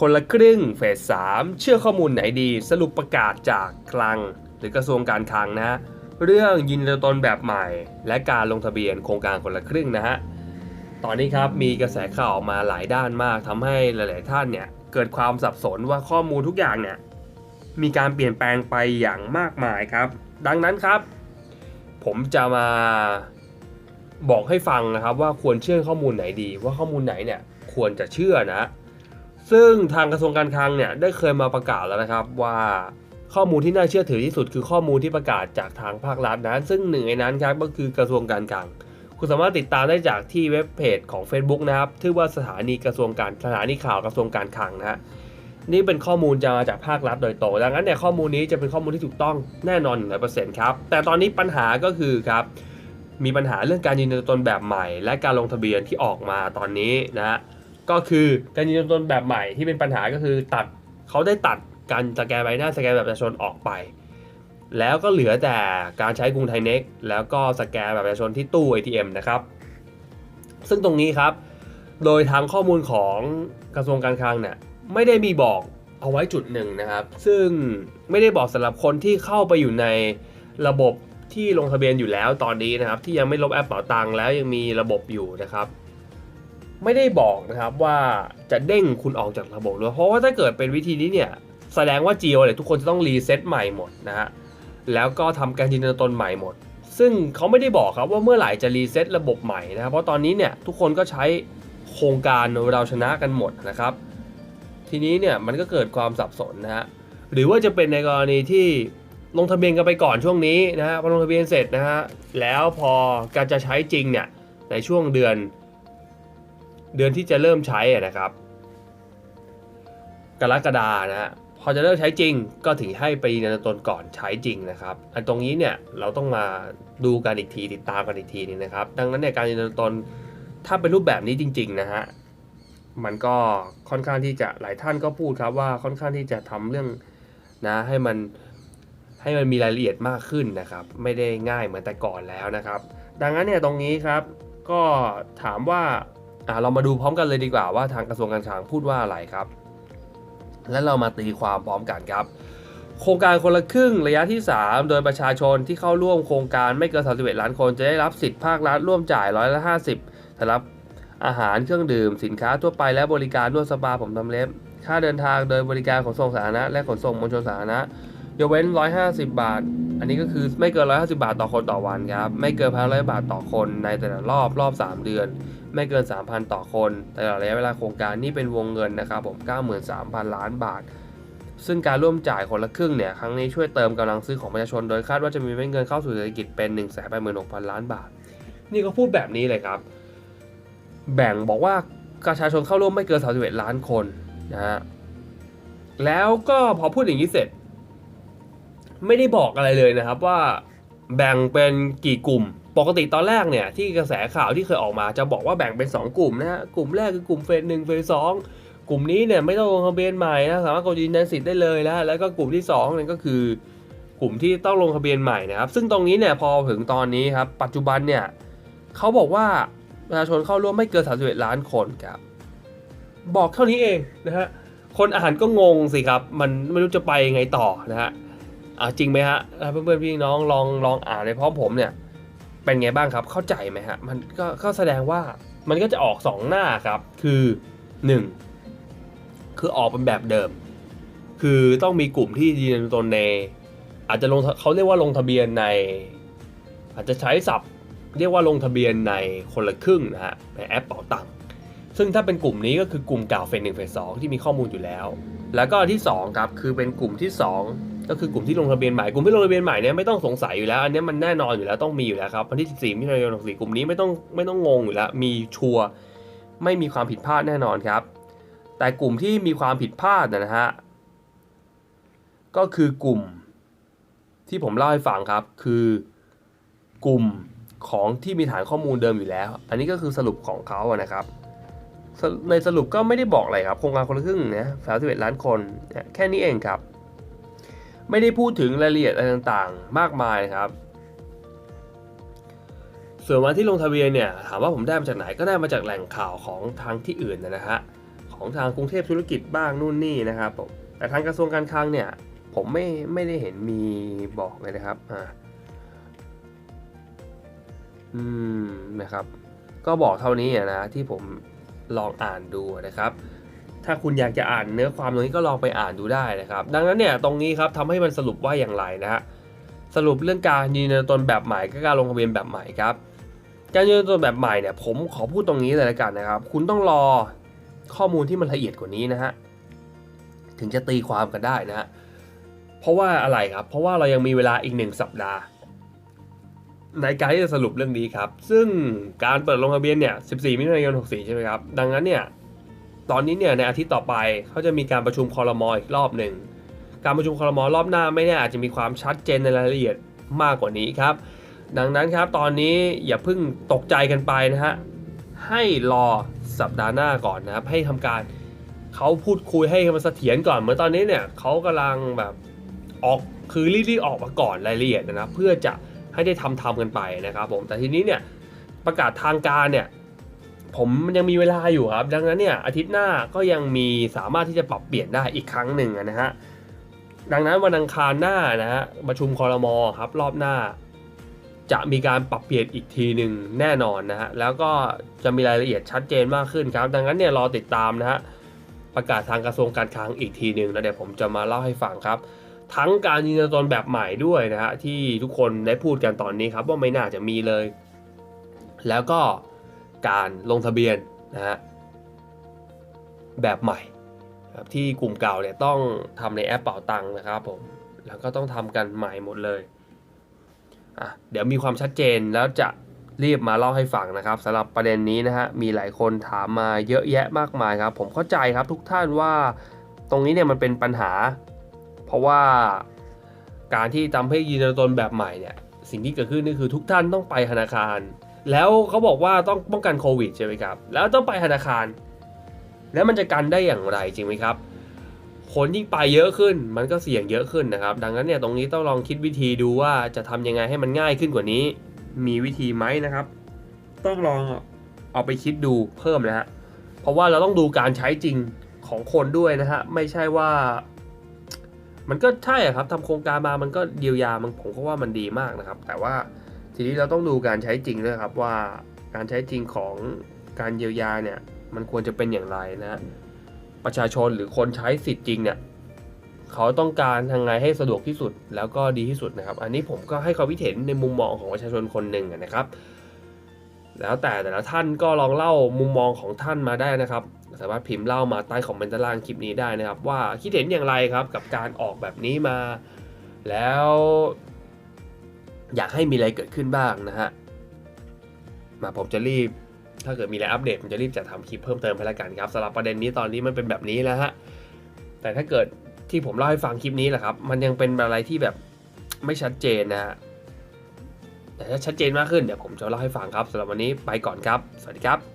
คนละครึ่งเฟส 3 เชื่อข้อมูลไหนดี สรุปประกาศจากคลัง หรือกระทรวงการคลังนะฮะเรื่องยินดีตนแบบใหม่ และการลงทะเบียนโครงการคนละครึ่งนะฮะตอนนี้ครับมีกระแสข่าวออกมาหลายด้านมากทำให้หลาย ๆ ท่านเนี่ยเกิดความสับสนว่าข้อมูลทุกอย่างเนี่ยมีการเปลี่ยนแปลงไปอย่างมากมายครับ ดังนั้นครับ ผมจะมาบอกให้ฟังนะครับว่าควรเชื่อข้อมูลไหนดี ว่าข้อมูลไหนเนี่ยควรจะเชื่อนะ ซึ่งทางกระทรวงการคลังเนี่ยได้เคยมาประกาศแล้วนะครับว่าข้อมูลที่น่าเชื่อถือที่สุดคือข้อมูลที่ประกาศจากทางภาครัฐนะซึ่งหนึ่งในนั้นครับก็คือกระทรวงการคลัง คุณสามารถติดตามได้จากที่เว็บเพจของ Facebook นะครับชื่อว่าสถานีกระทรวงการสถานีข่าวกระทรวงการคลังนะฮะนี่เป็นข้อมูลจะมาจากภาครัฐโดยตรงดังนั้นเนี่ยข้อมูลนี้จะเป็นข้อมูลที่ถูกต้องแน่นอน100%ครับแต่ตอนนี้ปัญหาก็คือครับมีปัญหาเรื่องการยืนยันตนแบบใหม่ และการลงทะเบียนที่ออกมาตอนนี้นะฮะ ก็คือการยืนยันตัวนแบบใหม่ที่เป็นปัญหาก็คือตัดเขาได้ตัดการสแกนใบหน้าสแกนแบบประชาชนออกไป แล้วก็เหลือแต่การใช้กรุงไทยเน็กแล้วก็สแกนแบบประชาชนที่ตู้ ATM นะครับ ซึ่งตรงนี้ครับ โดยทางข้อมูลของกระทรวงการคลังเนี่ยไม่ได้มีบอกเอาไว้จุดหนึ่งนะครับ ซึ่งไม่ได้บอกสำหรับคนที่เข้าไปอยู่ในระบบที่ลงทะเบียนอยู่แล้วตอนนี้นะครับ ที่ยังไม่ลบแอปเป๋าตังค์แล้วยังมีระบบอยู่นะครับ ไม่ได้บอกนะครับว่าจะเด้งคุณออกจากระบบเลยเพราะว่าถ้าเกิดเป็นวิธีนี้เนี่ยแสดงว่า Geo เนี่ยทุกคนจะต้องรีเซ็ตใหม่หมดนะฮะแล้วก็ทำการยืนยันตนใหม่หมด ซึ่งเขาไม่ได้บอกครับว่าเมื่อไหร่จะรีเซ็ตระบบใหม่นะครับเพราะตอนนี้เนี่ยทุกคนก็ใช้โครงการเราชนะกันหมดนะครับ ทีนี้เนี่ยมันก็เกิดความสับสนนะฮะหรือว่าจะเป็นในกรณีที่ลงทะเบียนกันไปก่อนช่วงนี้นะฮะพอลงทะเบียนเสร็จนะฮะแล้วพอการจะใช้จริงเนี่ยในช่วงเดือน เดือนที่จะเริ่มใช้อะนะครับ กรกฎานะฮะพอจะเริ่มใช้จริงก็ถึงให้ไปยืนยันตนก่อนใช้จริงนะครับ อันตรงนี้เนี่ยเราต้องมาดูกันอีกทีติดตามกันอีกทีนึงนะครับ ดังนั้นเนี่ยการยืนยันตนถ้าเป็นรูปแบบนี้จริง ๆ นะฮะมันก็ค่อนข้างที่จะหลายท่านก็พูดครับว่าค่อนข้างที่จะทำเรื่องนะให้มันให้มันมีรายละเอียดมากขึ้นนะครับ ไม่ได้ง่ายเหมือนแต่ก่อนแล้วนะครับ ดังนั้นเนี่ยตรงนี้ครับก็ถามว่า เรามาดูพร้อมกันเลยดีกว่าว่าทางกระทรวงการคลังพูดว่าอะไรครับ แล้วเรามาตีความพร้อมกันครับ โครงการคนละครึ่งระยะที่ 3 โดยประชาชนที่เข้าร่วมโครงการไม่เกิน31ล้านคนจะได้รับสิทธิภาครัฐร่วมจ่ายร้อยละ50สำหรับอาหารเครื่องดื่มสินค้าทั่วไปและบริการนวดสปาผมทำเล็บ ค่าเดินทางโดยบริการขนส่งสาธารณะและขนส่งมวลชนสาธารณะยกเว้น 150 บาท อันนี้ก็คือไม่เกิน 150 บาทต่อคนต่อวันครับ ไม่เกิน1,500บาทต่อคนในแต่ละรอบรอบ 3 เดือน ไม่เกิน 3,000 ต่อคน แต่ละระยะเวลาโครงการนี่เป็นวงเงินนะครับผม 93,000 ล้านบาท ซึ่งการร่วมจ่ายคนละครึ่งเนี่ย ครั้งนี้ช่วยเติมกำลังซื้อของประชาชน โดยคาดว่าจะมีเม็ดเงินเข้าสู่เศรษฐกิจเป็น 1 8 6 0 0 0 ล้านบาท นี่ก็พูดแบบนี้เลยครับ แบ่งบอกว่าประชาชนเข้าร่วมไม่เกิน 31 ล้านคนนะฮะ แล้วก็พอพูดอย่างนี้เสร็จ ไม่ได้บอกอะไรเลยนะครับว่าแบ่งเป็นกี่กลุ่ม ปกติตอนแรกเนี่ยที่กระแสข่าวที่เคยออกมาจะบอกว่าแบ่งเป็น 2 กลุ่มนะฮะกลุ่มแรกคือกลุ่มเฟสหนึ่งเฟสสองกลุ่มนี้เนี่ยไม่ต้องลงทะเบียนใหม่นะสามารถกดยืนยันสิทธิ์ได้เลยนะแล้วก็กลุ่มที่2เนี่ยก็คือกลุ่มที่ต้องลงทะเบียนใหม่นะครับ ซึ่งตรงนี้เนี่ยพอถึงตอนนี้ครับปัจจุบันเนี่ยเขาบอกว่าประชาชนเข้าร่วมไม่เกิน31ล้านคนครับบอกเท่านี้เองนะฮะคนอ่านก็งงสิครับ มันไม่รู้จะไปยังไงต่อนะฮะอ่าจริงไหมฮะอ่าเพื่อนๆพี่น้องลองลองอ่านในพร้อมผมเนี่ย เป็นไงบ้างครับเข้าใจไหมฮะมันก็ก็แสดงว่ามันก็จะออกสองหน้าครับ คือหนึ่งคือออกเป็นแบบเดิม คือต้องมีกลุ่มที่ยืนยันตนใน อาจจะลงเขาเรียกว่าลงทะเบียนใน อาจจะใช้ศัพท์ เรียกว่าลงทะเบียนในคนละครึ่งนะฮะในแอปเป๋าตังค์ซึ่งถ้าเป็นกลุ่มนี้ก็คือกลุ่มเก่าเฟสหนึ่งเฟสสองที่มีข้อมูลอยู่แล้ว แล้วก็ที่2ครับคือเป็นกลุ่มที่ 2 ก็คือกลุ่มที่ลงทะเบียนใหม่กลุ่มที่ลงทะเบียนใหม่เนี่ยไม่ต้องสงสัยอยู่แล้ว อันนี้มันแน่นอนอยู่แล้วต้องมีอยู่แล้วครับวันที่ 14มิถุนายน64กลุ่มนี้ไม่ต้องไม่ต้องงงอยู่แล้วมีชัวร์ไม่มีความผิดพลาดแน่นอนครับ แต่กลุ่มที่มีความผิดพลาดนะฮะก็คือกลุ่มที่ผมเล่าให้ฟังครับ คือกลุ่มของที่มีฐานข้อมูลเดิมอยู่แล้ว อันนี้ก็คือสรุปของเขาอะนะครับในสรุปก็ไม่ได้บอกอะไรครับโครงการคนละครึ่งนะสามสิบเอ็ดล้านคน แค่นี้เองครับ ไม่ได้พูดถึงรายละเอียดอะไรต่างๆ มากมายครับ ส่วนวันที่ลงทะเบียนเนี่ยถามว่าผมได้มาจากไหนก็ได้มาจากแหล่งข่าวของทางที่อื่นนะฮะขของทางกรุงเทพธุรกิจบ้างนู่นนี่นะครับผมแต่ทางกระทรวงการคลังเนี่ยผมไม่ไม่ได้เห็นมีบอกเลยนะครับอ่าอืมนะครับ ก็บอกเท่านี้อะนะที่ผมลองอ่านดูนะครับ ถ้าคุณอยากจะอ่านเนื้อความตรงนี้ก็ลองไปอ่านดูได้นะครับ ดังนั้นเนี่ยตรงนี้ครับทำให้มันสรุปว่าอย่างไรนะฮะสรุปเรื่องการยืนยันตนแบบใหม่ก็การลงทะเบียนแบบใหม่ครับการยืนยันตัวตนแบบใหม่เนี่ยผมขอพูดตรงนี้เลยละกันนะครับ คุณต้องรอข้อมูลที่มันละเอียดกว่านี้นะฮะถึงจะตีความกันได้นะฮะเพราะว่าอะไรครับ เพราะว่าเรายังมีเวลาอีกหนึ่งสัปดาห์ในการที่จะสรุปเรื่องนี้ครับ ซึ่งการเปิดลงทะเบียนเนี่ย 14 มิถุนายน 64 ใช่ไหมครับ ดังนั้นเนี่ย ตอนนี้เนี่ยในอาทิตย์ต่อไปเขาจะมีการประชุมคอรมออีกรอบหนึ่งการประชุมคอรมอรอบหน้าไม่แน่อาจจะมีความชัดเจนในรายละเอียดมากกว่านี้ครับ ดังนั้นครับตอนนี้อย่าเพิ่งตกใจกันไปนะฮะให้รอสัปดาห์หน้าก่อนนะครับให้ทำการเขาพูดคุยให้มันเสถียรก่อนเหมือนตอนนี้เนี่ยเขากำลังแบบออกคือรีบๆออกมาก่อนรายละเอียดนะครับเพื่อจะให้ได้ทำทำกันไปนะครับผมแต่ทีนี้เนี่ยประกาศทางการเนี่ย ผมมันยังมีเวลาอยู่ครับ ดังนั้นเนี่ยอาทิตย์หน้าก็ยังมีสามารถที่จะปรับเปลี่ยนได้อีกครั้งหนึ่งนะฮะดังนั้นวันอังคารหน้านะฮะประชุมคอรมอครับรอบหน้า จะมีการปรับเปลี่ยนอีกทีหนึ่งแน่นอนนะฮะแล้วก็จะมีรายละเอียดชัดเจนมากขึ้นครับ ดังนั้นเนี่ยรอติดตามนะฮะประกาศทางกระทรวงการคลังอีกทีหนึ่งแล้วเดี๋ยวผมจะมาเล่าให้ฟังครับ ทั้งการยืนยันตนแบบใหม่ด้วยนะฮะที่ทุกคนได้พูดกันตอนนี้ครับว่าไม่น่าจะมีเลย แล้วก็ การลงทะเบียนนะฮะแบบใหม่ครับที่กลุ่มเก่าเนี่ยต้องทำในแอปเป๋าตังค์นะครับผมแล้วก็ต้องทำกันใหม่หมดเลยอะเดี๋ยวมีความชัดเจนแล้วจะรีบมาเล่าให้ฟังนะครับสำหรับประเด็นนี้นะฮะมีหลายคนถามมาเยอะแยะมากมายครับ ผมเข้าใจครับทุกท่านว่าตรงนี้เนี่ยมันเป็นปัญหา เพราะว่าการที่ทำให้ยืนยันตนแบบใหม่เนี่ยสิ่งที่เกิดขึ้นนี่คือทุกท่านต้องไปธนาคาร แล้วเขาบอกว่าต้องป้องกันโควิดใช่ไหมครับ แล้วต้องไปธนาคาร แล้วมันจะกันได้อย่างไรจริงไหมครับคนยิ่งไปเยอะขึ้น มันก็เสี่ยงเยอะขึ้นนะครับ ดังนั้นเนี่ยตรงนี้ต้องลองคิดวิธีดูว่าจะทำยังไงให้มันง่ายขึ้นกว่านี้ มีวิธีไหมนะครับ ต้องลองเอาไปคิดดูเพิ่มนะฮะ เพราะว่าเราต้องดูการใช้จริงของคนด้วยนะฮะ ไม่ใช่ว่า มันก็ใช่ครับทำโครงการมามันก็เยียวยามันผมก็ว่ามันดีมากนะครับ แต่ว่า ทีนี้เราต้องดูการใช้จริงด้วยครับว่าการใช้จริงของการเยียวยาเนี่ยมันควรจะเป็นอย่างไรนะฮะประชาชนหรือคนใช้สิทธิ์จริงเนี่ยเขาต้องการทางไงให้สะดวกที่สุดแล้วก็ดีที่สุดนะครับ อันนี้ผมก็ให้ความคิดเห็นในมุมมองของประชาชนคนหนึ่งนะครับ แล้วแต่แต่ละท่านก็ลองเล่ามุมมองของท่านมาได้นะครับ สามารถพิมพ์เล่ามาใต้คอมเมนต์ด้านล่างคลิปนี้ได้นะครับ ว่าคิดเห็นอย่างไรครับกับการออกแบบนี้มา แล้ว อยากให้มีอะไรเกิดขึ้นบ้างนะฮะ มาผมจะรีบ ถ้าเกิดมีอะไรอัปเดตผมจะรีบจะทำคลิปเพิ่มเติมให้ละกันครับสำหรับประเด็นนี้ตอนนี้มันเป็นแบบนี้แล้วฮะ แต่ถ้าเกิดที่ผมเล่าให้ฟังคลิปนี้แหละครับ มันยังเป็นอะไรที่แบบไม่ชัดเจนนะฮะ แต่ถ้าชัดเจนมากขึ้นเดี๋ยวผมจะเล่าให้ฟังครับสำหรับวันนี้ไปก่อนครับ สวัสดีครับ